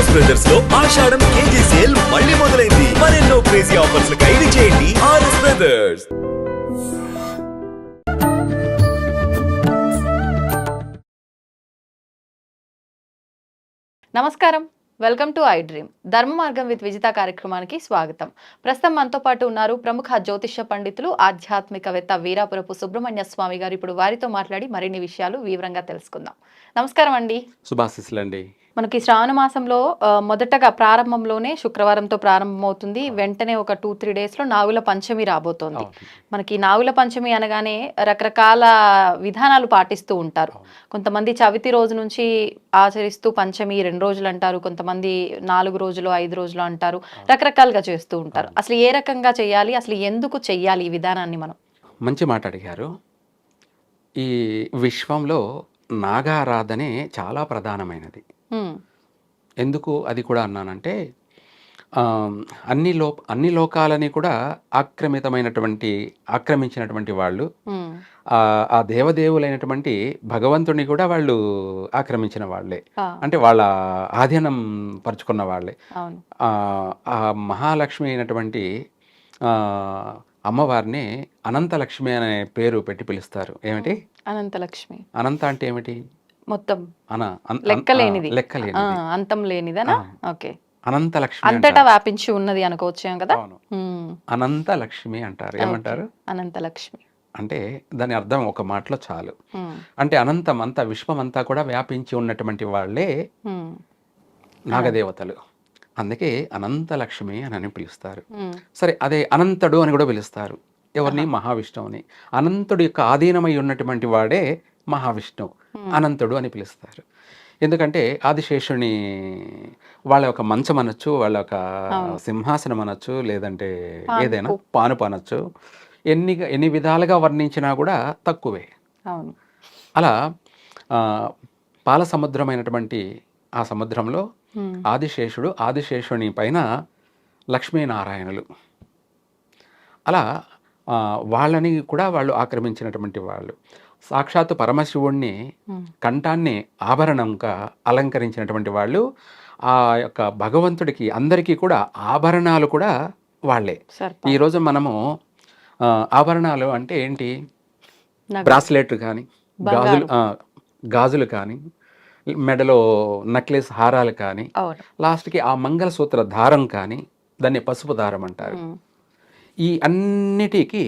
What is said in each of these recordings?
RS బ్రదర్స్లో ఆషాఢం KG sale మళ్ళీ మొదలైంది. మరెన్నో క్రేజీ ఆఫర్స్ ఖైదీ చేయండి ఆర్ఎస్ బ్రదర్స్ నమస్కారం. Welcome to I dream Dharma Margam with Vijitha కార్యక్రమానికి స్వాగతం. ప్రస్తుతం మనతో పాటు ఉన్నారు ప్రముఖ జ్యోతిష పండితులు ఆధ్యాత్మికవేత్త వీరాపురపు సుబ్రహ్మణ్య స్వామి గారు. ఇప్పుడు వారితో మాట్లాడి మరిన్ని విషయాలు వివరంగా తెలుసుకుందాం. నమస్కారం అండి. శుభాశిస్సులండి. మనకి శ్రావణ మాసంలో మొదటగా ప్రారంభంలోనే శుక్రవారంతో ప్రారంభమవుతుంది. వెంటనే ఒక టూ త్రీ డేస్లో నాగుల పంచమి రాబోతోంది. మనకి నాగుల పంచమి అనగానే రకరకాల విధానాలు పాటిస్తూ ఉంటారు. కొంతమంది చవితి రోజు నుంచి ఆచరిస్తూ పంచమి రెండు రోజులు అంటారు. కొంతమంది నాలుగు రోజులు ఐదు రోజులు అంటారు. రకరకాలుగా చేస్తూ ఉంటారు. అసలు ఏ రకంగా చేయాలి? అసలు ఎందుకు చెయ్యాలి ఈ విధానాన్ని మనం? మంచి మాట అడిగారు. ఈ విశ్వంలో నాగారాధనే చాలా ప్రధానమైనది. ఎందుకు అది కూడా అన్నానంటే అన్ని లో అన్ని లోకాలని కూడా ఆక్రమితమైనటువంటి ఆక్రమించినటువంటి వాళ్ళు ఆ ఆ దేవదేవులైనటువంటి భగవంతుని కూడా వాళ్ళు ఆక్రమించిన వాళ్ళే. అంటే వాళ్ళ ఆధీనం పరుచుకున్న వాళ్ళే. ఆ ఆ మహాలక్ష్మి అయినటువంటి అమ్మవారిని అనంతలక్ష్మి అనే పేరు పెట్టి పిలుస్తారు. ఏమిటి? అనంతలక్ష్మి. అనంత అంటే ఏమిటి? మొత్తం. అన లెక్కలేనిది. లెక్కలేనిది. అంతం లేనిదనా. ఓకే. అనంతలక్ష్మి అంతటా అంటారు. వ్యాపించి ఉన్నది అనుకోవచ్చాం కదా? అవును. ఉమ్, అనంతలక్ష్మి అంటారు. ఏమంటారు? అనంతలక్ష్మి. అంటే దాని అర్థం ఒక మాటలో చాలు. అంటే అనంతం అంతా విశ్వం అంతా కూడా వ్యాపించి ఉన్నటువంటి వాళ్ళే నాగదేవతలు. అందుకే అనంతలక్ష్మి అని అని పిలుస్తారు. సరే అదే అనంతుడు అని కూడా పిలుస్తారు. ఎవరిని? మహావిష్ణువుని. అనంతుడు యొక్క ఆధీనమై ఉన్నటువంటి వాడే మహావిష్ణువు. అనంతుడు అని పిలుస్తారు. ఎందుకంటే ఆదిశేషుని వాళ్ళ యొక్క మంచం అనొచ్చు వాళ్ళ యొక్క. సింహాసనం అనొచ్చు లేదంటే. ఏదైనా పానుపు అనొచ్చు. ఎన్ని ఎన్ని విధాలుగా వర్ణించినా కూడా తక్కువే. అలా పాల సముద్రమైనటువంటి ఆ సముద్రంలో ఆదిశేషుడు ఆదిశేషుని పైన లక్ష్మీనారాయణులు. అలా వాళ్ళని కూడా వాళ్ళు ఆక్రమించినటువంటి వాళ్ళు. సాక్షాత్తు పరమశివుణ్ణి కంఠాన్ని ఆభరణంగా అలంకరించినటువంటి వాళ్ళు ఆ యొక్క భగవంతుడికి అందరికీ కూడా ఆభరణాలు కూడా వాళ్ళే. ఈరోజు మనము ఆభరణాలు అంటే ఏంటి. బ్రాస్లెట్ కానీ. గాజులు గాజులు కానీ మెడలో నక్లెస్ హారాలు కానీ లాస్ట్కి ఆ మంగళసూత్ర దారం కానీ దాన్ని పసుపు దారం అంటారు. ఈ అన్నిటికీ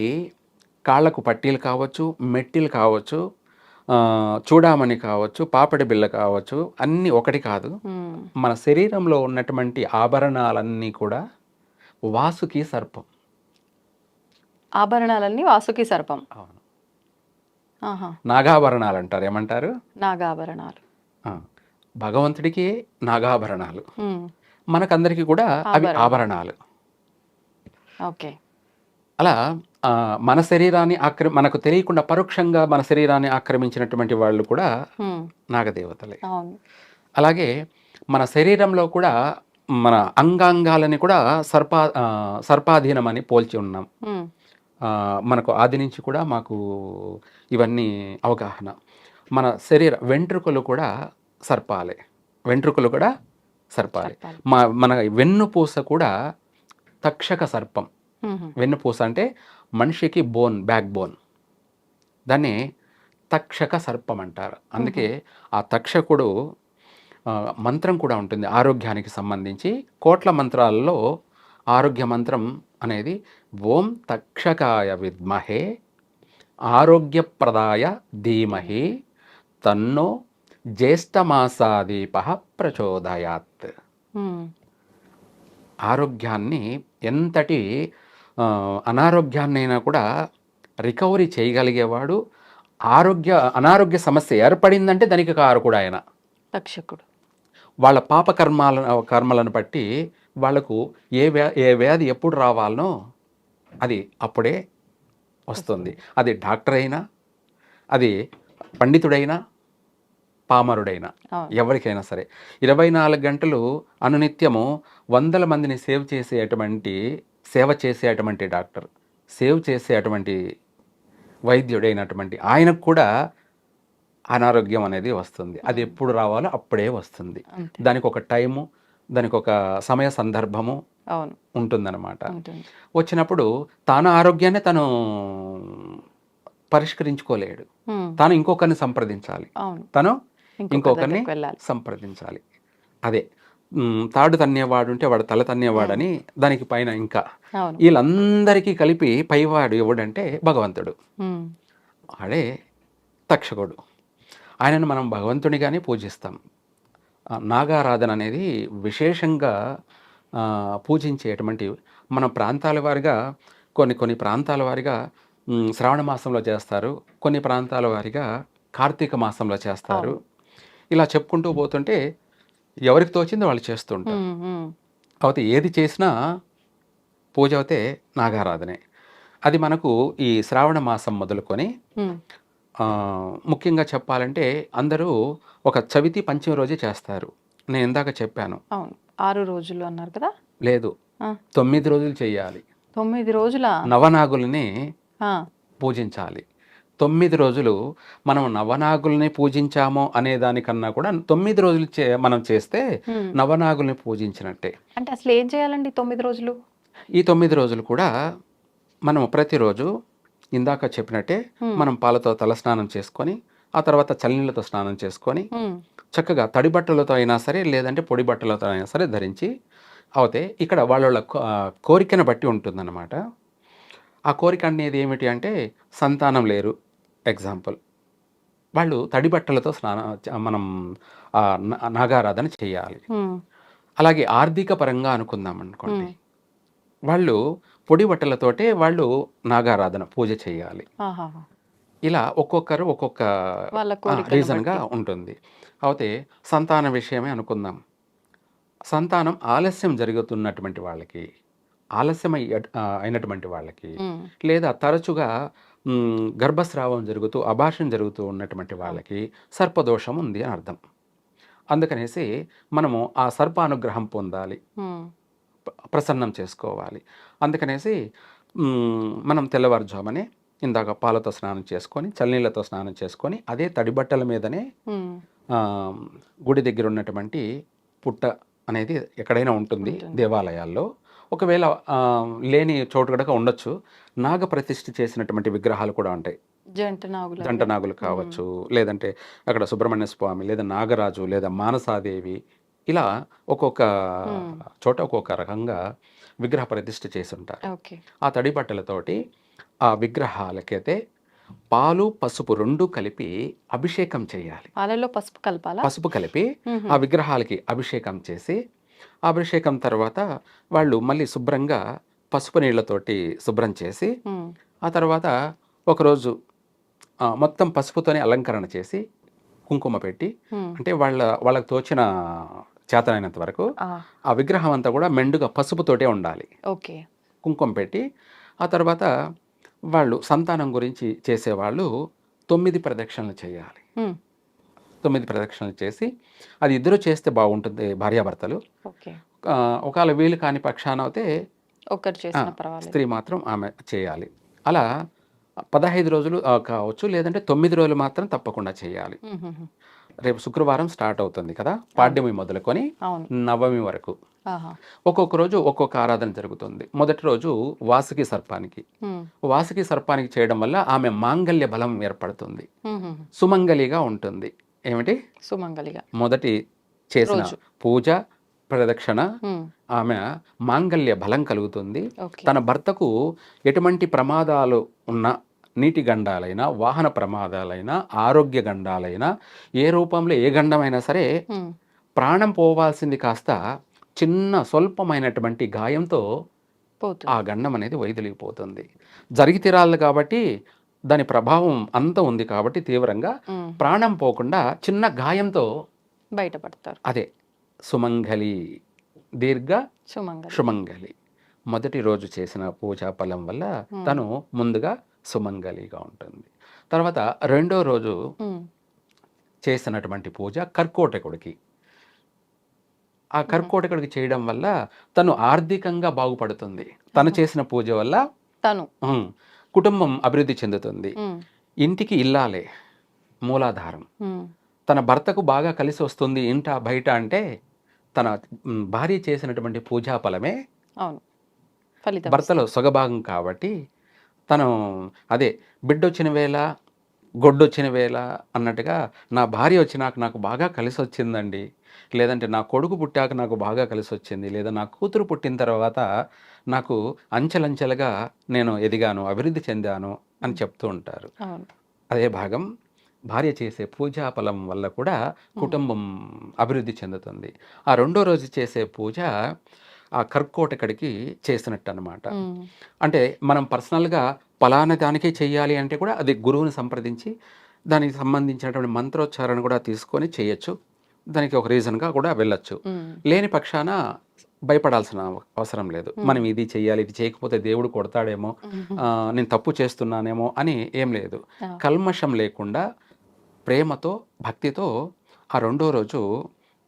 కాళ్ళకు పట్టీలు కావచ్చు మెట్టిలు కావచ్చు చూడామణి కావచ్చు పాపడి బిళ్ళ కావచ్చు అన్నీ ఒకటి కాదు. మన శరీరంలో ఉన్నటువంటి ఆభరణాలన్నీ కూడా వాసుకి సర్పం. ఆభరణాలన్నీ వాసుకి సర్పం. అవును. నాగాభరణాలు అంటారు ఏమంటారు? నాగాభరణాలు. భగవంతుడికి నాగాభరణాలు. మనకందరికీ కూడా అవి ఆభరణాలు. ఓకే. అలా మన శరీరాన్ని ఆక్ర మనకు తెలియకుండా పరోక్షంగా మన శరీరాన్ని ఆక్రమించినటువంటి వాళ్ళు కూడా నాగదేవతలే. అలాగే మన శరీరంలో కూడా మన అంగాంగాలని కూడా సర్పా ఆ, సర్పాధీనమని పోల్చి ఉన్నాం. మనకు ఆది నుంచి కూడా మాకు ఇవన్నీ అవగాహన. మన శరీర వెంట్రుకలు కూడా సర్పాలే. వెంట్రుకలు కూడా సర్పాలే. మా మన వెన్నుపూస కూడా తక్షక సర్పం. వెన్నుపూస అంటే మనిషికి బోన్ బ్యాక్ బోన్. దాన్ని తక్షక సర్పం అంటారు. అందుకే ఆ తక్షకుడు మంత్రం కూడా ఉంటుంది. ఆరోగ్యానికి సంబంధించి కోట్ల మంత్రాలలో ఆరోగ్య మంత్రం అనేది ఓం తక్షకాయ విద్మహే ఆరోగ్యప్రదాయ ధీమహి తన్నో జ్యేష్ఠమాసాదీప ప్రచోదయాత్. ఆరోగ్యాన్ని ఎంతటి అనారోగ్యాన్నైనా కూడా రికవరీ చేయగలిగేవాడు ఆరోగ్య అనారోగ్య సమస్య ఏర్పడిందంటే దానికి కారకుడు ఆయన. రక్షకుడు. వాళ్ళ పాప కర్మాల కర్మలను బట్టి వాళ్ళకు ఏ వ్యా ఏ వ్యాధి ఎప్పుడు రావాలనో అది అప్పుడే వస్తుంది. అది డాక్టర్ అయినా అది పండితుడైనా పామరుడైనా ఎవరికైనా సరే. ఇరవై నాలుగు గంటలు అనునిత్యము వందల మందిని సేవ్ చేసేటువంటి సేవ చేసేటువంటి డాక్టర్ సేవ్ చేసేటువంటి వైద్యుడైనటువంటి ఆయనకు కూడా అనారోగ్యం అనేది వస్తుంది. అది ఎప్పుడు రావాలో అప్పుడే వస్తుంది. దానికి ఒక టైము దానికి ఒక సమయ సందర్భము ఉంటుందన్నమాట. ఉంటుంది. వచ్చినప్పుడు తాను ఆరోగ్యాన్ని తను పరిష్కరించుకోలేడు. తాను ఇంకొకరిని సంప్రదించాలి. తను ఇంకొక ఇంకొకరిని సంప్రదించాలి. అదే. తాడు తన్నేవాడు ఉంటే వాడు తల తన్నేవాడని దానికి పైన ఇంకా. వీళ్ళందరికీ కలిపి పైవాడు ఎవడంటే భగవంతుడు. ఆడే తక్షకుడు. ఆయనను మనం భగవంతునిగానే పూజిస్తాం. నాగారాధన అనేది విశేషంగా పూజించేటువంటి మన ప్రాంతాల వారిగా కొన్ని కొన్ని ప్రాంతాల వారిగా శ్రావణ మాసంలో చేస్తారు. కొన్ని ప్రాంతాల వారిగా కార్తీక మాసంలో చేస్తారు. ఇలా చెప్పుకుంటూ పోతుంటే ఎవరికి తోచిందో వాళ్ళు చేస్తుంటారు. కాకపోతే ఏది చేసినా పూజ అవుతే నాగారాధనే. అది మనకు ఈ శ్రావణ మాసం మొదలుకొని ముఖ్యంగా చెప్పాలంటే అందరూ ఒక చవితి పంచమి రోజే చేస్తారు. నేను ఇందాక చెప్పాను. అవును. ఆరు రోజులు అన్నారు కదా? లేదు. తొమ్మిది రోజులు చేయాలి. తొమ్మిది రోజుల? నవనాగుల్ని పూజించాలి. తొమ్మిది రోజులు మనం నవనాగుల్ని పూజించాము అనే దానికన్నా కూడా తొమ్మిది రోజులు చే మనం చేస్తే నవనాగుల్ని పూజించినట్టే. అంటే అసలు ఏం చేయాలండి తొమ్మిది రోజులు? ఈ తొమ్మిది రోజులు కూడా మనం ప్రతిరోజు ఇందాక చెప్పినట్టే. మనం పాలతో తలస్నానం చేసుకొని ఆ తర్వాత చల్లనీళ్ళతో స్నానం చేసుకొని చక్కగా తడి బట్టలతో అయినా సరే లేదంటే పొడి బట్టలతో అయినా సరే ధరించి అవుతే ఇక్కడ వాళ్ళ కోరికను బట్టి ఉంటుందన్నమాట. ఆ కోరిక అనేది ఏమిటి అంటే సంతానం లేరు. ఎగ్జాంపుల్. వాళ్ళు తడి బట్టలతో స్నానం మనం నాగారాధన చేయాలి. అలాగే ఆర్థిక పరంగా అనుకుందాం అనుకోండి. వాళ్ళు పొడి బట్టలతోటే వాళ్ళు నాగారాధన పూజ చేయాలి. ఇలా ఒక్కొక్కరు ఒక్కొక్క రీజన్గా. ఉంటుంది. అయితే సంతాన విషయమే అనుకుందాం. సంతానం ఆలస్యం జరుగుతున్నటువంటి వాళ్ళకి ఆలస్యం అయినటువంటి వాళ్ళకి లేదా తరచుగా గర్భస్రావం జరుగుతూ అభాషం జరుగుతూ ఉన్నటువంటి వాళ్ళకి సర్పదోషం ఉంది అని అర్థం. అందుకనేసి మనము ఆ సర్పానుగ్రహం పొందాలి. ఉమ్, ప్ర- ప్రసన్నం చేసుకోవాలి. అందుకనేసి మనం తెల్లవారుజామనే ఇందాక పాలతో స్నానం చేసుకొని చల్లనీళ్ళతో స్నానం చేసుకొని అదే తడి బట్టల మీదనే గుడి దగ్గర ఉన్నటువంటి పుట్ట అనేది ఎక్కడైనా ఉంటుంది. దేవాలయాల్లో. ఒకవేళ లేని చోటు కూడా ఉండొచ్చు నాగ ప్రతిష్ఠ చేసినటువంటి విగ్రహాలు కూడా ఉంటాయి. జంట నాగులు జంట నాగులు కావచ్చు లేదంటే అక్కడ సుబ్రహ్మణ్య స్వామి లేదా నాగరాజు లేదా మానసాదేవి ఇలా ఒక్కొక్క. చోట ఒక్కొక్క రకంగా విగ్రహ ప్రతిష్ఠ చేసి ఉంటారు ఓకే. ఆ తడి బట్టలతోటి ఆ విగ్రహాలకైతే పాలు పసుపు రెండు కలిపి అభిషేకం చేయాలి. పాలలో పసుపు కలపాలా? పసుపు కలిపి. ఆ విగ్రహాలకి అభిషేకం చేసి అభిషేకం తర్వాత వాళ్ళు మళ్ళీ శుభ్రంగా పసుపు నీళ్ళతోటి శుభ్రం చేసి ఆ తర్వాత ఒకరోజు మొత్తం పసుపుతోనే అలంకరణ చేసి కుంకుమ పెట్టి అంటే వాళ్ళ వాళ్ళకి తోచిన చేతనైనంత వరకు ఆ, విగ్రహం అంతా కూడా మెండుగా పసుపుతోటే ఉండాలి. ఓకే. కుంకుమ పెట్టి ఆ తర్వాత వాళ్ళు సంతానం గురించి చేసేవాళ్ళు తొమ్మిది ప్రదక్షిణలు చేయాలి. తొమ్మిది ప్రదక్షిణలు చేసి అది ఇద్దరు చేస్తే బాగుంటుంది భార్యాభర్తలు. ఒకవేళ వీలు కాని పక్షాన అయితే స్త్రీ మాత్రం ఆమె చేయాలి. అలా పదహైదు రోజులు కావచ్చు లేదంటే తొమ్మిది రోజులు మాత్రం తప్పకుండా చేయాలి. రేపు శుక్రవారం స్టార్ట్ అవుతుంది కదా పాడ్యమి మొదలుకొని నవమి వరకు. ఒక్కొక్క రోజు ఒక్కొక్క ఆరాధన జరుగుతుంది. మొదటి రోజు వాసుకి సర్పానికి. వాసుకి సర్పానికి చేయడం వల్ల ఆమె మాంగల్య బలం ఏర్పడుతుంది. సుమంగలిగా ఉంటుంది. ఏమిటి? సుమంగలిగా మొదటి చేసిన. పూజ ప్రదక్షిణ ఆమె మాంగల్య బలం కలుగుతుంది. తన భర్తకు ఎటువంటి ప్రమాదాలు ఉన్న నీటి గండాలైనా వాహన ప్రమాదాలైనా ఆరోగ్య గండాలైనా ఏ రూపంలో ఏ గండమైనా సరే ప్రాణం పోవాల్సింది కాస్త చిన్న స్వల్పమైనటువంటి గాయంతో ఆ గండం అనేది వైదొలిగిపోతుంది. జరిగి తీరాలి కాబట్టి దాని ప్రభావం అంత ఉంది కాబట్టి తీవ్రంగా ప్రాణం పోకుండా చిన్న గాయంతో బయటపడతారు. అదే సుమంగలి దీర్ఘ సుమంగలి. మొదటి రోజు చేసిన పూజా ఫలం వల్ల. తను ముందుగా సుమంగలిగా ఉంటుంది. తర్వాత రెండో రోజు చేసినటువంటి పూజ కర్కోటకుడికి. ఆ కర్కోటకుడికి చేయడం వల్ల తను ఆర్థికంగా బాగుపడుతుంది. తను. చేసిన పూజ వల్ల తను. కుటుంబం అభివృద్ధి చెందుతుంది. ఇంటికి ఇల్లాలే మూలాధారం. తన భర్తకు బాగా కలిసి వస్తుంది ఇంట బయట అంటే తన భార్య చేసినటువంటి పూజా ఫలమే భర్తలో సొగభాగం కాబట్టి తను అదే బిడ్డొచ్చిన వేళ గొడ్డొచ్చిన వేళ అన్నట్టుగా నా భార్య వచ్చినాక నాకు బాగా కలిసి వచ్చిందండి లేదంటే నా కొడుకు పుట్టాక నాకు బాగా కలిసి వచ్చింది లేదా నా కూతురు పుట్టిన తర్వాత నాకు అంచెలంచెలుగా నేను ఎదిగాను అభివృద్ధి చెందాను అని చెప్తూ ఉంటారు. అదే భాగం భార్య చేసే పూజా ఫలం వల్ల కూడా కుటుంబం అభివృద్ధి చెందుతుంది. ఆ రెండో రోజు చేసే పూజ ఆ కర్కోటకడికి చేసినట్టు అనమాట. అంటే మనం పర్సనల్గా పలానా దానికే చెయ్యాలి అంటే కూడా అది గురువుని సంప్రదించి దానికి సంబంధించినటువంటి మంత్రోచ్చారణ కూడా తీసుకొని చేయొచ్చు. దానికి ఒక రీజన్గా కూడా వెళ్ళొచ్చు. లేని పక్షాన భయపడాల్సిన అవ- అవసరం లేదు మనం ఇది చెయ్యాలి ఇది చేయకపోతే దేవుడు కొడతాడేమో నేను తప్పు చేస్తున్నానేమో అని ఏం లేదు. కల్మషం లేకుండా ప్రేమతో భక్తితో ఆ రెండో రోజు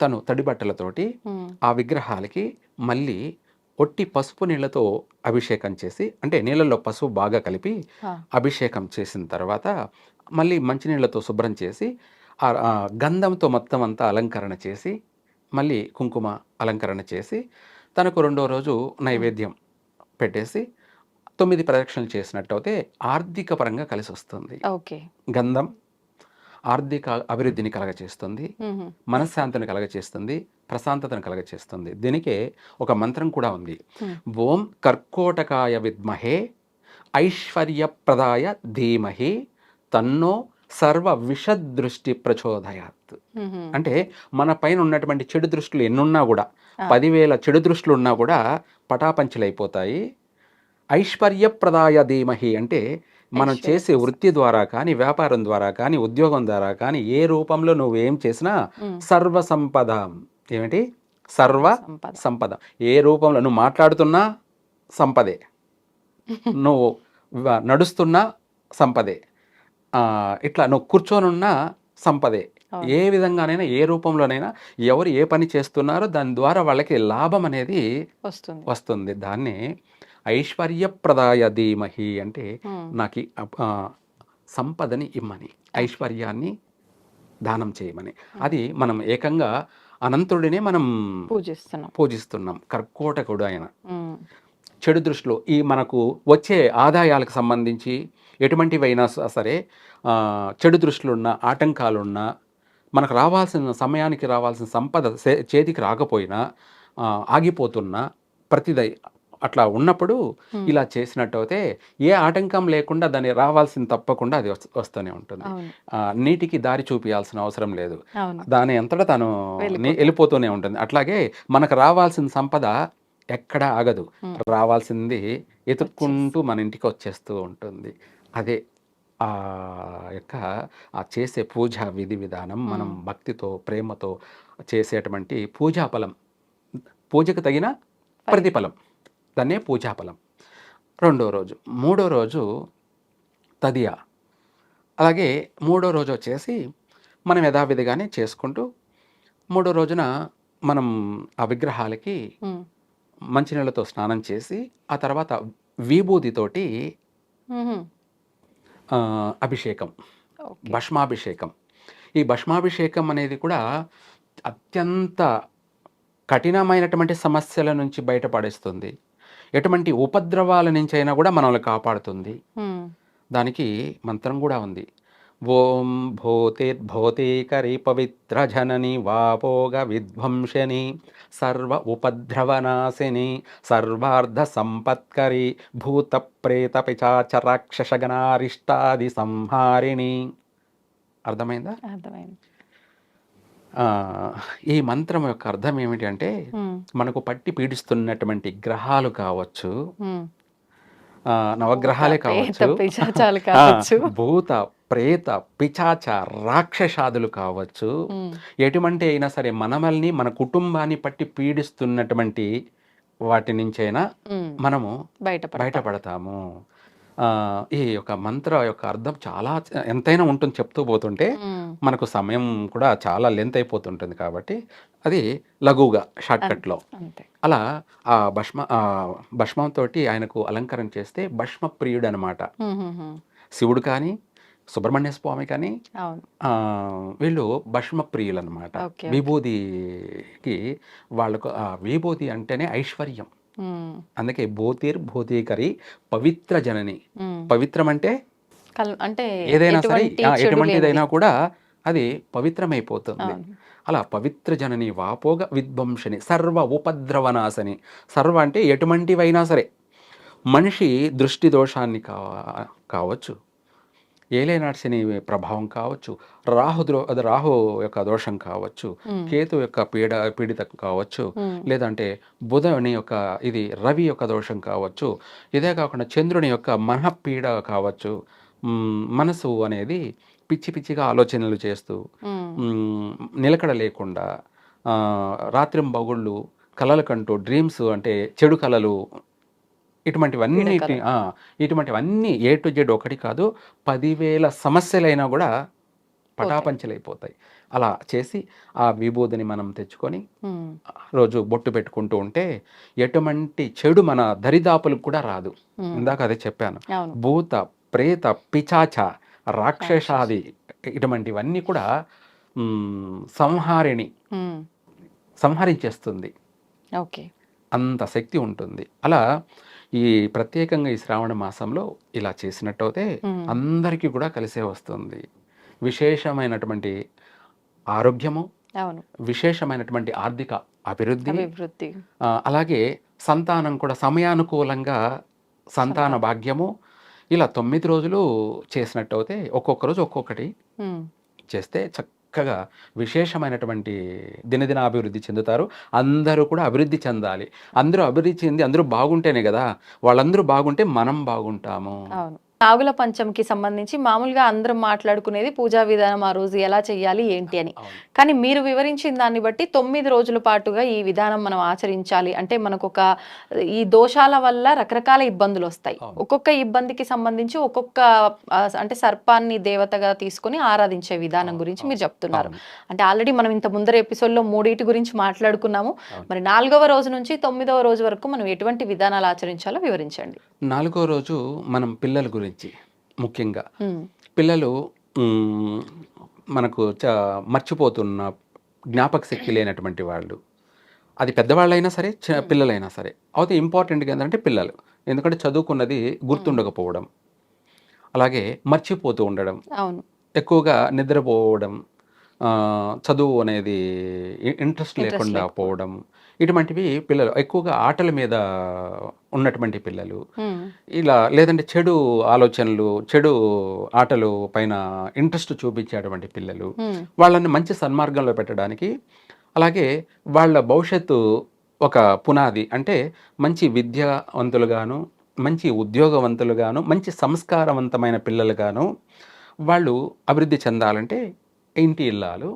తను తడి బట్టలతోటి ఉమ్. ఆ విగ్రహాలకి మళ్ళీ ఒట్టి పసుపు నీళ్ళతో అభిషేకం చేసి అంటే నీళ్ళల్లో పసుపు బాగా కలిపి. అభిషేకం చేసిన తర్వాత మళ్ళీ మంచినీళ్ళతో శుభ్రం చేసి గంధంతో మొత్తం అంతా అలంకరణ చేసి మళ్ళీ కుంకుమ అలంకరణ చేసి తనకు రెండో రోజు నైవేద్యం పెట్టేసి తొమ్మిది ప్రదక్షిణలు చేసినట్టయితే ఆర్థిక పరంగా కలిసి వస్తుంది. ఓకే. గంధం ఆర్థిక అభివృద్ధిని కలగచేస్తుంది. మనశ్శాంతిని కలగచేస్తుంది. ప్రశాంతతను కలగచేస్తుంది. దీనికే ఒక మంత్రం కూడా ఉంది. ఓం కర్కోటకాయ విద్మహే ఐశ్వర్యప్రదాయ ధీమహి తన్నో సర్వ విషదృష్టి ప్రచోదయాత్. ఉమ్. అంటే మన పైన ఉన్నటువంటి చెడు దృష్టిలు ఎన్నున్నా కూడా. పదివేల చెడు దృష్టిలు ఉన్నా కూడా పటాపంచలైపోతాయి. ఐశ్వర్యప్రదాయ ధీమహి అంటే మనం చేసే వృత్తి ద్వారా కానీ వ్యాపారం ద్వారా కానీ ఉద్యోగం ద్వారా కానీ ఏ రూపంలో నువ్వు ఏం చేసినా. సర్వ సంపద. ఏమిటి? సర్వ సంపద. ఏ రూపంలో నువ్వు మాట్లాడుతున్నా సంపదే. నువ్వు నడుస్తున్నా సంపదే. ఇట్లా నువ్వు కూర్చొనున్నా సంపదే. ఏ విధంగానైనా ఏ రూపంలోనైనా ఎవరు ఏ పని చేస్తున్నారో దాని ద్వారా వాళ్ళకి లాభం అనేది వస్తుంది. వస్తుంది. దాన్ని ఐశ్వర్యప్రదాయ ధీమహి అంటే. నాకు సంపదని ఇమ్మని. ఐశ్వర్యాన్ని దానం చేయమని. అది మనం ఏకంగా అనంతుడినే మనం పూజిస్తున్నాం. పూజిస్తున్నాం. కర్కోటకుడు ఆయన. చెడు దృష్టిలో ఈ మనకు వచ్చే ఆదాయాలకు సంబంధించి ఎటువంటివైనా సరే చెడు దృష్టిలున్నా ఆటంకాలున్నా మనకు రావాల్సిన సమయానికి రావాల్సిన సంపద చేతికి రాకపోయినా ఆగిపోతున్నా ప్రతిదై అట్లా ఉన్నప్పుడు. ఇలా చేసినట్టు అయితే ఏ ఆటంకం లేకుండా దాన్ని రావాల్సిన తప్పకుండా అది వస్తూ- వస్తూనే ఉంటుంది. నీటికి దారి చూపించాల్సిన అవసరం లేదు. దాని అంతటా తను వెళ్ళిపోతూనే ఉంటుంది. అట్లాగే మనకు రావాల్సిన సంపద ఎక్కడ ఆగదు. రావాల్సింది ఎతుక్కుంటూ మన ఇంటికి వచ్చేస్తూ ఉంటుంది. అదే ఆ యొక్క ఆ చేసే పూజా విధి విధానం మనం భక్తితో ప్రేమతో చేసేటువంటి పూజా ఫలం పూజకు తగిన ప్రతిఫలం. దాన్నే పూజాఫలం. రెండో రోజు. మూడో రోజు తదియా. అలాగే మూడో రోజు వచ్చేసి మనం యథావిధిగానే చేసుకుంటూ మూడో రోజున మనం ఆ విగ్రహాలకి. మంచినీళ్ళతో స్నానం చేసి ఆ తర్వాత విభూతితోటి అభిషేకం. భస్మాభిషేకం. ఈ భస్మాభిషేకం అనేది కూడా అత్యంత కఠినమైనటువంటి సమస్యల నుంచి బయటపడేస్తుంది. ఎటువంటి ఉపద్రవాల నుంచి అయినా కూడా మనల్ని కాపాడుతుంది. దానికి మంత్రం కూడా ఉంది. ఓం భూతిర్భూతీకరి పవిత్ర జనని వాపోగ విధ్వంసని సర్వ ఉపద్రవనాశిని సర్వార్ధ సంపత్కరి భూత ప్రేత పిచాచ రాక్షసగణారిష్టాది సంహారిణి అర్థమైందా? అర్థమైంది. ఆ, ఈ మంత్రం యొక్క అర్థం ఏమిటి అంటే. మనకు పట్టి పీడిస్తున్నటువంటి గ్రహాలు కావచ్చు నవగ్రహాలే కావచ్చు. భూత ప్రేత పిచాచ రాక్షసాదులు కావచ్చు. ఎటువంటి అయినా సరే మనమల్ని మన కుటుంబాన్ని పట్టి పీడిస్తున్నటువంటి వాటి నుంచైనా. మనము బయటపడ బయటపడతాము ఆ, ఈ యొక్క మంత్ర యొక్క అర్థం చాలా ఎంతైనా ఉంటుంది చెప్తూ పోతుంటే. మనకు సమయం కూడా చాలా లెంత్ అయిపోతుంటుంది కాబట్టి అది లఘువుగా షార్ట్కట్లో అంతే అలా ఆ భస్మ ఆ భస్మంతో ఆయనకు అలంకరణ చేస్తే భస్మ ప్రియుడు అనమాట. శివుడు కానీ సుబ్రహ్మణ్య స్వామి కానీ వీళ్ళు భస్మ ప్రియులు అనమాట విభూతికి వాళ్ళకు విభూతి అంటేనే ఐశ్వర్యం. అందుకే భూతిర్ భూతీకరి పవిత్ర జనని. పవిత్రం అంటే అంటే ఏదైనా సరే ఎటువంటిదైనా. కూడా అది పవిత్రమైపోతుంది. అలా పవిత్ర జనని వాపోగ విధ్వంసని సర్వ ఉపద్రవనాశని. సర్వ అంటే ఎటువంటివైనా సరే మనిషి దృష్టి దోషాన్ని కావ కావచ్చు. ఏలేనాటి శని ప్రభావం కావచ్చు రాహు ద్రో అది రాహు యొక్క దోషం కావచ్చు కేతు యొక్క పీడ పీడితం కావచ్చు లేదంటే బుధుని యొక్క ఇది రవి యొక్క దోషం కావచ్చు ఇదే కాకుండా చంద్రుని యొక్క మనఃపీడ కావచ్చు మనసు అనేది పిచ్చి పిచ్చిగా ఆలోచనలు చేస్తూ నిలకడ లేకుండా ఆ, రాత్రింబగుళ్ళు కలలు కంటూ డ్రీమ్స్ అంటే చెడు కలలు ఇటువంటివన్నీ ఇటువంటివన్నీ ఏ టు జెడ్ ఒకటి కాదు పదివేల సమస్యలైనా కూడా పటాపంచలైపోతాయి. అలా చేసి ఆ విభూతిని మనం తెచ్చుకొని రోజు బొట్టు పెట్టుకుంటూ ఉంటే ఎటువంటి చెడు మన దరిదాపులకు కూడా రాదు. ఇందాక అదే చెప్పాను. భూత ప్రేత పిచాచ రాక్షసాది ఇటువంటివన్నీ కూడా సంహారిణి సంహరించేస్తుంది. ఓకే. అంత శక్తి ఉంటుంది. అలా ఈ ప్రత్యేకంగా ఈ శ్రావణ మాసంలో ఇలా చేసినట్టయితే. అందరికీ కూడా కలిసే వస్తుంది. విశేషమైనటువంటి ఆరోగ్యము విశేషమైనటువంటి ఆర్థిక అభివృద్ధి అలాగే సంతానం కూడా సమయానుకూలంగా సంతాన భాగ్యము ఇలా తొమ్మిది రోజులు చేసినట్టయితే ఒక్కొక్క రోజు ఒక్కొక్కటి చేస్తే చక్కగా విశేషమైనటువంటి దినదిన అభివృద్ధి చెందుతారు. అందరూ కూడా అభివృద్ధి చెందాలి. అందరూ అభివృద్ధి చెంది అందరూ బాగుంటేనే కదా వాళ్ళందరూ బాగుంటే మనం బాగుంటాము. అవును. నాగుల పంచమికి సంబంధించి మామూలుగా అందరం మాట్లాడుకునేది పూజా విధానం ఆ రోజు ఎలా చెయ్యాలి ఏంటి అని. కానీ మీరు వివరించిన దాన్ని బట్టి తొమ్మిది రోజుల పాటుగా ఈ విధానం మనం ఆచరించాలి అంటే మనకు ఒక ఈ దోషాల వల్ల రకరకాల ఇబ్బందులు వస్తాయి. ఒక్కొక్క ఇబ్బందికి సంబంధించి ఒక్కొక్క అంటే సర్పాన్ని దేవతగా తీసుకొని ఆరాధించే విధానం గురించి మీరు చెప్తున్నారు. అంటే ఆల్రెడీ మనం ఇంత ముందర ఎపిసోడ్లో మూడింటి గురించి మాట్లాడుకున్నాము. మరి నాలుగవ రోజు నుంచి తొమ్మిదవ రోజు వరకు మనం ఎటువంటి విధానాలు ఆచరించాలో వివరించండి నాలుగో రోజు మనం పిల్లల గురించి ముఖ్యంగా. ఉమ్, పిల్లలు మనకు చ మర్చిపోతున్న జ్ఞాపక శక్తి లేనటువంటి వాళ్ళు. అది పెద్దవాళ్ళైనా సరే చి- పిల్లలైనా సరే. అయితే ఇంపార్టెంట్గా ఏంటంటే పిల్లలు. ఎందుకంటే చదువుకున్నది గుర్తుండకపోవడం. అలాగే మర్చిపోతూ ఉండడం. ఎక్కువగా నిద్రపోవడం చదువు అనేది ఇంట్రెస్ట్ లేకుండా. పోవడం. ఇటువంటివి పిల్లలు ఎక్కువగా ఆటల మీద ఉన్నటువంటి పిల్లలు. ఇలా లేదంటే చెడు ఆలోచనలు చెడు ఆటలు పైన ఇంట్రెస్ట్ చూపించేటువంటి పిల్లలు వాళ్ళని మంచి సన్మార్గంలో పెట్టడానికి అలాగే వాళ్ళ భవిష్యత్తు ఒక పునాది అంటే మంచి విద్యావంతులుగాను మంచి ఉద్యోగవంతులుగాను మంచి సంస్కారవంతమైన పిల్లలుగాను వాళ్ళు అభివృద్ధి చెందాలంటే ఇంటి ఇల్లాలు.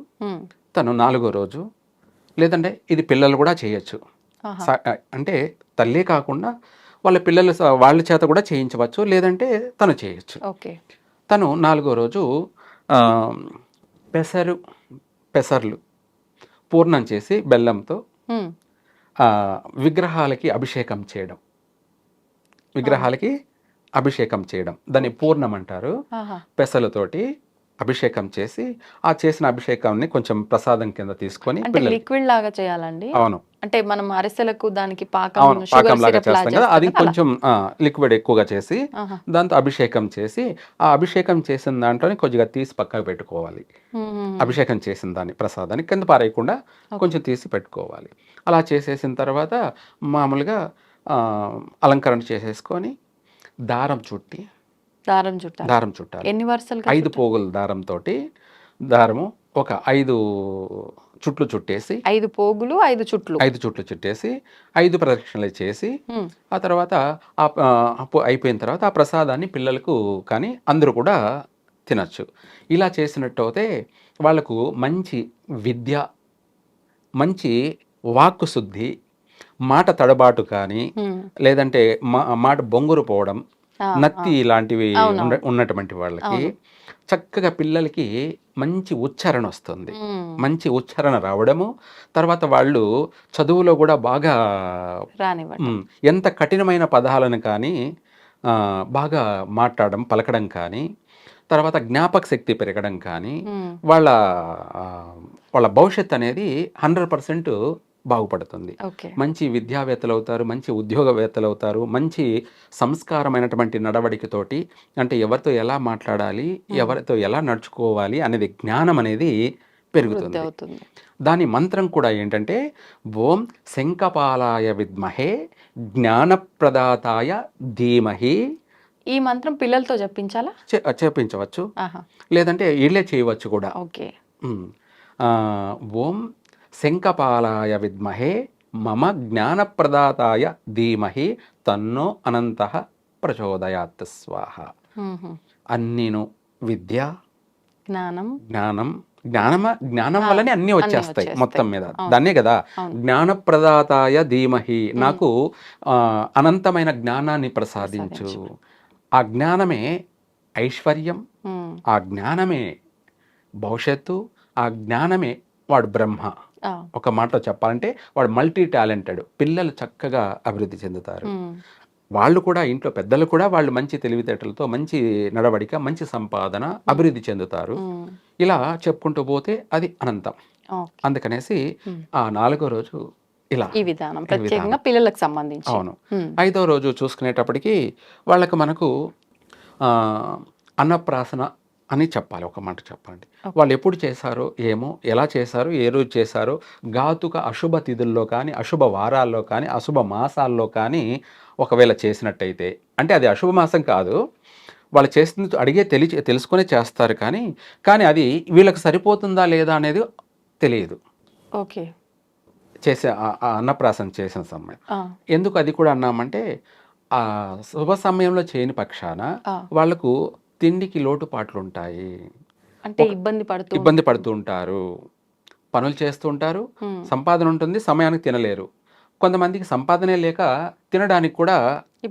తను నాలుగో రోజు లేదంటే ఇది పిల్లలు కూడా చేయొచ్చు. అంటే తల్లే కాకుండా వాళ్ళ పిల్లల వాళ్ళ చేత కూడా చేయించవచ్చు లేదంటే తను చేయొచ్చు. ఓకే. తను నాలుగో రోజు పెసరు పెసర్లు పూర్ణం చేసి బెల్లంతో విగ్రహాలకి అభిషేకం చేయడం. విగ్రహాలకి అభిషేకం చేయడం. దాన్ని పూర్ణం అంటారు. పెసలతోటి అభిషేకం చేసి ఆ చేసిన అభిషేకాన్ని కొంచెం ప్రసాదం కింద తీసుకొని అంటే లిక్విడ్ లాగా చేయాలండి? అవును. అంటే మనం అరిసెలకు దానికి పాకం పాకం లాగా చేస్తాం కదా అది కొంచెం లిక్విడ్ ఎక్కువగా చేసి. దాంతో అభిషేకం చేసి ఆ అభిషేకం చేసిన దాంట్లోనే కొద్దిగా తీసి పక్కకు పెట్టుకోవాలి. అభిషేకం చేసిన దాన్ని ప్రసాదాన్ని కింద పారేయకుండా కొంచెం తీసి పెట్టుకోవాలి. అలా చేసేసిన తర్వాత మామూలుగా అలంకరణ చేసేసుకొని దారం చుట్టి దారం చుట్టాలి. దారం చుట్టాలి. ఎన్ని వరుసలు ఐదు పోగుల దారంతో దారము ఒక ఐదు చుట్లు చుట్టేసి ఐదు పోగులు ఐదు చుట్లు. ఐదు చుట్లు చుట్టేసి ఐదు ప్రదక్షిణలు చేసి ఆ తర్వాత అయిపోయిన తర్వాత ఆ ప్రసాదాన్ని పిల్లలకు కానీ అందరూ కూడా తినచ్చు. ఇలా చేసినట్టు అయితే వాళ్ళకు మంచి విద్య మంచి వాక్కు శుద్ధి మాట తడబాటు కానీ లేదంటే మా మాట బొంగురు పోవడం నత్తి ఇలాంటివి ఉన్నటువంటి వాళ్ళకి చక్కగా పిల్లలకి మంచి ఉచ్చారణ వస్తుంది. మంచి ఉచ్చారణ రావడము తర్వాత వాళ్ళు చదువులో కూడా బాగా ఎంత కఠినమైన పదాలను కానీ బాగా మాట్లాడడం పలకడం కానీ తర్వాత జ్ఞాపక శక్తి పెరగడం కానీ వాళ్ళ వాళ్ళ భవిష్యత్ అనేది హండ్రెడ్ పర్సెంట్ బాగుపడుతుంది. మంచి విద్యావేత్తలు అవుతారు మంచి ఉద్యోగవేత్తలు అవుతారు మంచి సంస్కారమైనటువంటి నడవడికతోటి అంటే ఎవరితో ఎలా మాట్లాడాలి ఎవరితో ఎలా నడుచుకోవాలి అనేది జ్ఞానం అనేది పెరుగుతుంది. దాని మంత్రం కూడా ఏంటంటే ఓం శంఖపాలాయ విద్మహే జ్ఞానప్రదాతాయ ధీమహి. ఈ మంత్రం పిల్లలతో చెప్పించాలా? చెప్పించవచ్చు. లేదంటే ఇళ్ళే చేయవచ్చు కూడా. ఓకే. ఓం శంఖపాలాయ విద్మహే మమ జ్ఞానప్రదాతాయ ధీమహి తన్నో అనంత ప్రచోదయాత్ స్వాహ. అన్నీను విద్య జ్ఞానం. జ్ఞానం జ్ఞానమ జ్ఞానం వల్లనే అన్నీ వచ్చేస్తాయి. మొత్తం మీద. దాన్నే కదా. జ్ఞానప్రదాతాయ ధీమహి. నాకు అనంతమైన జ్ఞానాన్ని ప్రసాదించు. ఆ జ్ఞానమే ఐశ్వర్యం. ఆ జ్ఞానమే భవిష్యత్తు. ఆ జ్ఞానమే వాడు బ్రహ్మ. ఒక మాటలో చెప్పాలంటే వాడు మల్టీ టాలెంటెడ్ పిల్లలు చక్కగా అభివృద్ధి చెందుతారు. వాళ్ళు కూడా ఇంట్లో పెద్దలు కూడా వాళ్ళు మంచి తెలివితేటలతో మంచి నడవడిక మంచి సంపాదన అభివృద్ధి చెందుతారు. ఇలా చెప్పుకుంటూ పోతే అది అనంతం. అందుకనేసి. ఆ నాలుగో రోజు ఇలా ఈ విధానం ప్రత్యేకంగా పిల్లలకు సంబంధించి. అవును. ఐదో రోజు చూసుకునేటప్పటికి వాళ్ళకి మనకు అన్నప్రాసన అని చెప్పాలి ఒక మాట చెప్పండి. వాళ్ళు ఎప్పుడు చేశారో ఏమో ఎలా చేశారో ఏ రోజు చేశారో ఘాతుక అశుభ తిథుల్లో కానీ అశుభ వారాల్లో కానీ అశుభ మాసాల్లో కానీ ఒకవేళ చేసినట్టయితే అంటే అది అశుభ మాసం కాదు వాళ్ళు చేసింది అడిగే తెలి తెలుసుకునే చేస్తారు కానీ కానీ అది వీళ్ళకి సరిపోతుందా లేదా అనేది తెలియదు. ఓకే. చేసే అన్నప్రాసన చేసిన సమయం. ఎందుకు అది కూడా అన్నామంటే ఆ శుభ సమయంలో చేయని పక్షాన ఆ. తిండికి లోటుపాట్లు ఉంటాయి అంటే ఇబ్బంది పడుతూ ఇబ్బంది పడుతూ ఉంటారు. పనులు చేస్తూ ఉంటారు. సంపాదన ఉంటుంది సమయానికి తినలేరు. కొంతమందికి సంపాదనే లేక తినడానికి కూడా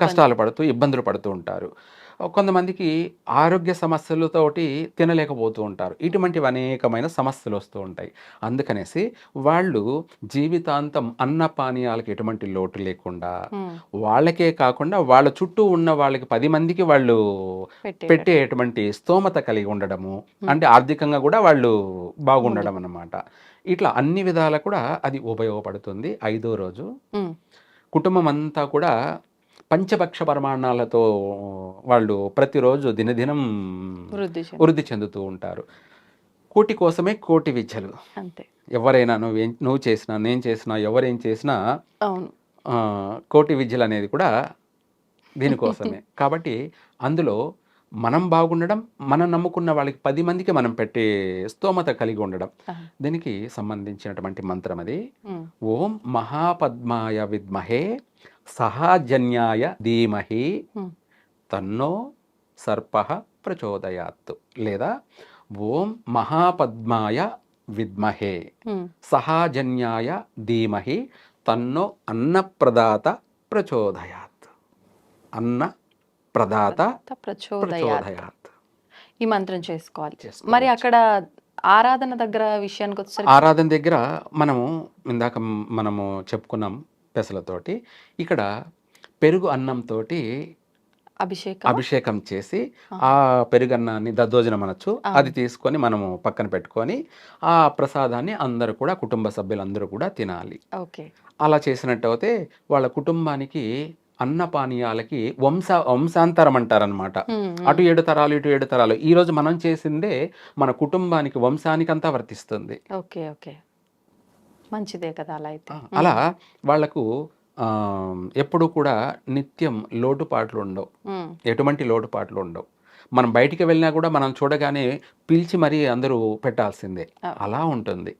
కష్టాలు పడుతూ ఇబ్బందులు పడుతూ ఉంటారు. కొంతమందికి ఆరోగ్య సమస్యలతోటి తినలేకపోతూ ఉంటారు. ఇటువంటివి అనేకమైన సమస్యలు వస్తూ ఉంటాయి. అందుకనేసి వాళ్ళు జీవితాంతం అన్న పానీయాలకు ఎటువంటి లోటు లేకుండా వాళ్ళకే కాకుండా వాళ్ళ చుట్టూ ఉన్న వాళ్ళకి పది మందికి వాళ్ళు పెట్టే పెట్టేటువంటి స్తోమత కలిగి ఉండడము అంటే ఆర్థికంగా కూడా వాళ్ళు బాగుండడం అన్నమాట. ఇట్లా అన్ని విధాల కూడా అది ఉపయోగపడుతుంది. ఐదో రోజు కుటుంబం అంతా కూడా పంచపక్ష పరిమాణాలతో వాళ్ళు ప్రతిరోజు దినదినం వృద్ధి చెంది వృద్ధి చెందుతూ ఉంటారు. కోటి కోసమే కోటి విద్యలు అంతే. ఎవరైనా నువ్వేం నువ్వు చేసినా నేను చేసినా ఎవరేం చేసినా అవును. కోటి విద్యలు అనేది కూడా దీనికోసమే. కాబట్టి అందులో మనం బాగుండడం మనం నమ్ముకున్న వాళ్ళకి పది మందికి మనం పెట్టే స్తోమత కలిగి ఉండడం. దీనికి సంబంధించినటువంటి మంత్రం అది. ఓం మహాపద్మాయ విద్మహే సహాజన్యాయ ధీమహి తన్నో సర్ప ప్రచోదయాత్ లేదా ఓం మహాపద్మాయ విద్మహే. సహాజన్యాయ ధీమహి తన్నో అన్నప్రదాత ప్రచోదయాత్ అన్న ప్రదాత ప్రచోదయాత్ ఈ మంత్రం చేసుకోవాలి. మరి అక్కడ ఆరాధన దగ్గర విషయానికి వచ్చేసరికి ఆరాధన దగ్గర మనము ఇందాక మనము చెప్పుకున్నాం పెసలతోటి ఇక్కడ పెరుగు అన్నంతో అభిషేకం అభిషేకం చేసి ఆ. పెరుగన్నాన్ని దద్దోజనం అనొచ్చు. అది తీసుకొని మనము పక్కన పెట్టుకొని ఆ ప్రసాదాన్ని అందరూ కూడా కుటుంబ సభ్యులందరూ కూడా తినాలి. ఓకే. అలా చేసినట్టయితే వాళ్ళ కుటుంబానికి అన్నపానీయాలకి వంశ వంశాంతరం అంటారనమాట అటు ఏడు తరాలు ఇటు ఏడు తరాలు. ఈ రోజు మనం చేసిందే మన కుటుంబానికి వంశానికంతా వర్తిస్తుంది. Okay okay. మంచిదే కదా అలా అయితే. అలా వాళ్ళకు ఎప్పుడూ కూడా నిత్యం లోటుపాట్లు ఉండవు. ఎటువంటి లోటుపాట్లు ఉండవు. మనం బయటికి వెళ్ళినా కూడా మనం చూడగానే పిలిచి మరీ అందరూ పెట్టాల్సిందే. అలా ఉంటుంది.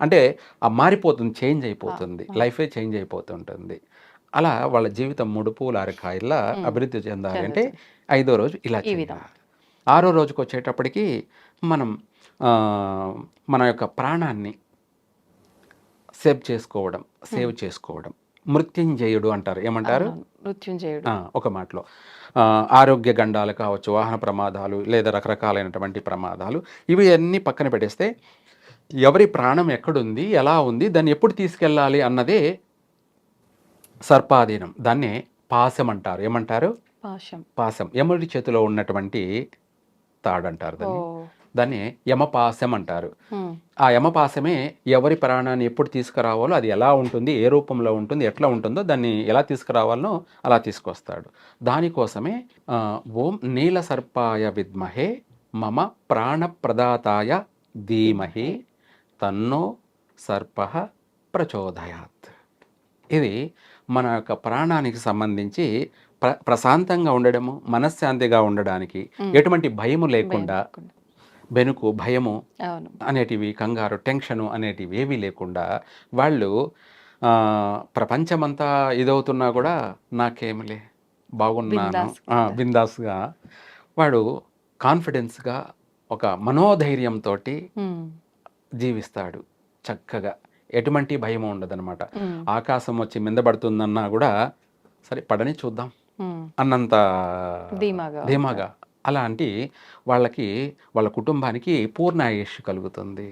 అంటే ఆ మారిపోతుంది చేంజ్ అయిపోతుంది. లైఫే చేంజ్ అయిపోతుంటుంది. అలా వాళ్ళ జీవితం ముడుపు లారకాయల్లా ఉమ్. అభివృద్ధి చెందాలి అంటే ఐదో రోజు ఇలా. ఆరో రోజుకి వచ్చేటప్పటికి మనం మన యొక్క ప్రాణాన్ని సేవ్ చేసుకోవడం సేవ్ చేసుకోవడం. మృత్యుంజయుడు అంటారు. ఏమంటారు. మృత్యుంజయుడు. ఒక మాటలో. ఆరోగ్య గండాలు కావచ్చు వాహన ప్రమాదాలు లేదా రకరకాలైనటువంటి ప్రమాదాలు ఇవి అన్నీ పక్కన పెట్టేస్తే ఎవరి ప్రాణం ఎక్కడుంది ఎలా ఉంది దాన్ని ఎప్పుడు తీసుకెళ్ళాలి అన్నదే సర్పాధీనం. దాన్నే పాశం అంటారు. ఏమంటారు? పాశం. పాశం. యముడి చేతిలో ఉన్నటువంటి తాడు అంటారు ఓ. దాన్ని దాన్ని యమపాశం అంటారు ఆ యమపాశమే ఎవరి ప్రాణాన్ని ఎప్పుడు తీసుకురావాలో అది ఎలా ఉంటుంది ఏ రూపంలో ఉంటుంది ఎట్లా ఉంటుందో దాన్ని ఎలా తీసుకురావాలనో అలా తీసుకొస్తాడు. దానికోసమే ఓం నీల సర్పాయ విద్మహే మమ ప్రాణప్రదాతాయ ధీమహి తన్నో సర్ప ప్రచోదయాత్. ఇది మన యొక్క ప్రాణానికి సంబంధించి ప్ర ప్రశాంతంగా ఉండడము మనశ్శాంతిగా ఉండడానికి ఎటువంటి భయము లేకుండా. బెనుకు భయము అనేటివి కంగారు టెన్షను అనేటివి ఏవీ లేకుండా వాళ్ళు ప్రపంచమంతా ఇదవుతున్నా కూడా నాకేమిలే బాగున్నాను. బిందాస్గా. వాడు కాన్ఫిడెన్స్గా ఒక మనోధైర్యంతో జీవిస్తాడు చక్కగా. ఎటువంటి భయం ఉండదన్నమాట. ఉమ్, ఆకాశం వచ్చి మిందపడుతుందన్నా కూడా సరే పడని చూద్దాం అన్నంత ధీమాగా. అలాంటి వాళ్ళకి వాళ్ళ కుటుంబానికి పూర్ణ ఆయుష్ కలుగుతుంది.